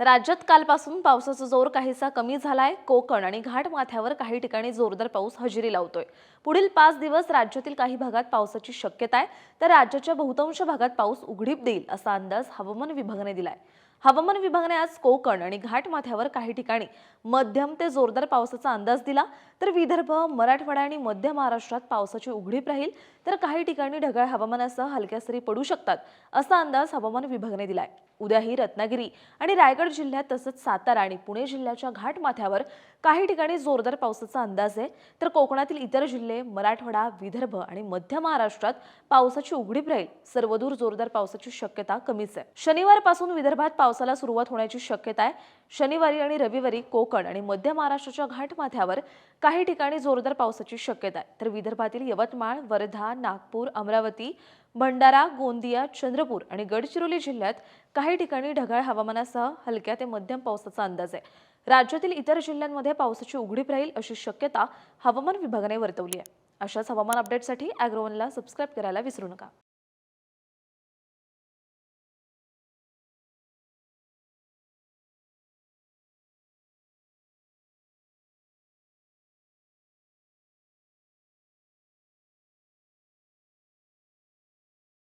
राज्यात कालपासून पावसाचा जोर काहीसा कमी झालाय. कोकण आणि घाट माथ्यावर काही ठिकाणी जोरदार पाऊस हजेरी लावतोय. पुढील पाच दिवस राज्यातील काही भागात पावसाची शक्यता आहे. तर राज्याच्या बहुतांश भागात पाऊस उघडीप देईल असा अंदाज हवामान विभागाने दिलाय. हवामान विभागाने आज कोकण आणि घाट माथ्यावर काही ठिकाणी मध्यम ते जोरदार पावसाचा अंदाज दिला. तर विदर्भ मराठवाडा आणि मध्य महाराष्ट्रात पावसाची उघडीप राहील. तर काही ठिकाणी ढगाळ हवामानासह हलक्या सरी पडू शकतात असा अंदाज हवामान विभागाने दिलाय. उद्याही रत्नागिरी आणि रायगड जिल्ह्यात तसंच सातारा आणि पुणे जिल्ह्याच्या घाटमाथ्यावर काही ठिकाणी जोरदार पावसाचा अंदाज आहे. तर कोकणातील इतर जिल्हे मराठवाडा विदर्भ आणि मध्य महाराष्ट्रात पावसाची उघडीप राहील. सर्वदूर जोरदार पावसाची शक्यता कमीच आहे. शनिवारपासून विदर्भात पावसाला सुरुवात होण्याची शक्यता आहे. शनिवारी आणि रविवारी कोकण आणि मध्य महाराष्ट्राच्या घाटमाथ्यावर काही ठिकाणी जोरदार पावसाची शक्यता आहे. तर विदर्भातील यवतमाळ वर्धा नागपूर अमरावती भंडारा गोंदिया चंद्रपूर आणि गडचिरोली जिल्ह्यात काही ठिकाणी ढगाळ हवामानासह हलक्या ते मध्यम पावसाचा अंदाज आहे. राज्यातील इतर जिल्ह्यांमध्ये पावसाची उघडीप राहील अशी शक्यता हवामान विभागाने वर्तवली आहे. अशाच हवामान अपडेटसाठी अॅग्रोवनला सबस्क्राईब करायला विसरू नका.